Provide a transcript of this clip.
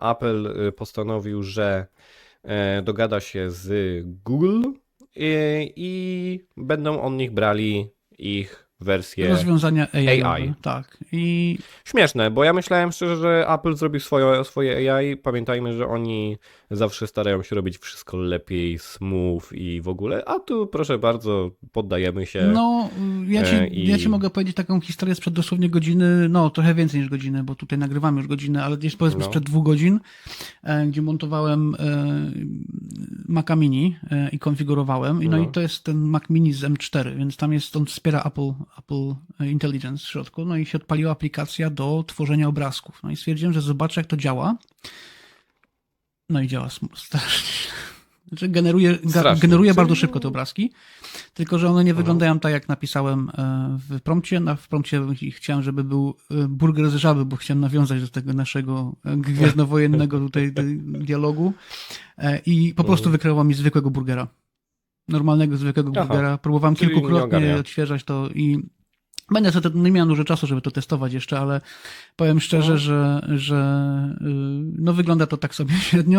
Apple y, postanowił, że e, dogada się z Google i, i będą od nich brali ich wersję. Rozwiązania AI. AI. Tak. I Śmieszne, bo ja myślałem szczerze, że Apple zrobi swoje, swoje AI. Pamiętajmy, że oni zawsze starają się robić wszystko lepiej, smooth i w ogóle. A tu proszę bardzo, poddajemy się. no, ja ci, E, i- ja ci mogę powiedzieć taką historię sprzed dosłownie godziny, no trochę więcej niż godziny, bo tutaj nagrywamy już godzinę, ale gdzieś powiedzmy No. sprzed dwóch godzin, e, gdzie montowałem e, Maca Mini e, i konfigurowałem. No, No. i to jest ten Mac Mini z M4, więc tam jest, on wspiera Apple, Apple Intelligence w środku. No i się odpaliła aplikacja do tworzenia obrazków. No i stwierdziłem, że zobaczę, jak to działa. No i działa strasznie. Znaczy generuje, ga, generuje bardzo szybko te obrazki, tylko że one nie wyglądają tak, jak napisałem e, w prompcie. Na, w prompcie chciałem, żeby był e, burger z żaby, bo chciałem nawiązać do tego naszego e, gwiezdnowojennego tutaj dialogu i po prostu wykreował mi zwykłego burgera. Normalnego, zwykłego Aha. burgera. Próbowałem kilkukrotnie odświeżać to i Będę sobie, nie miałem dużo czasu, żeby to testować jeszcze, ale powiem szczerze, No. że, że y, no wygląda to tak sobie średnio.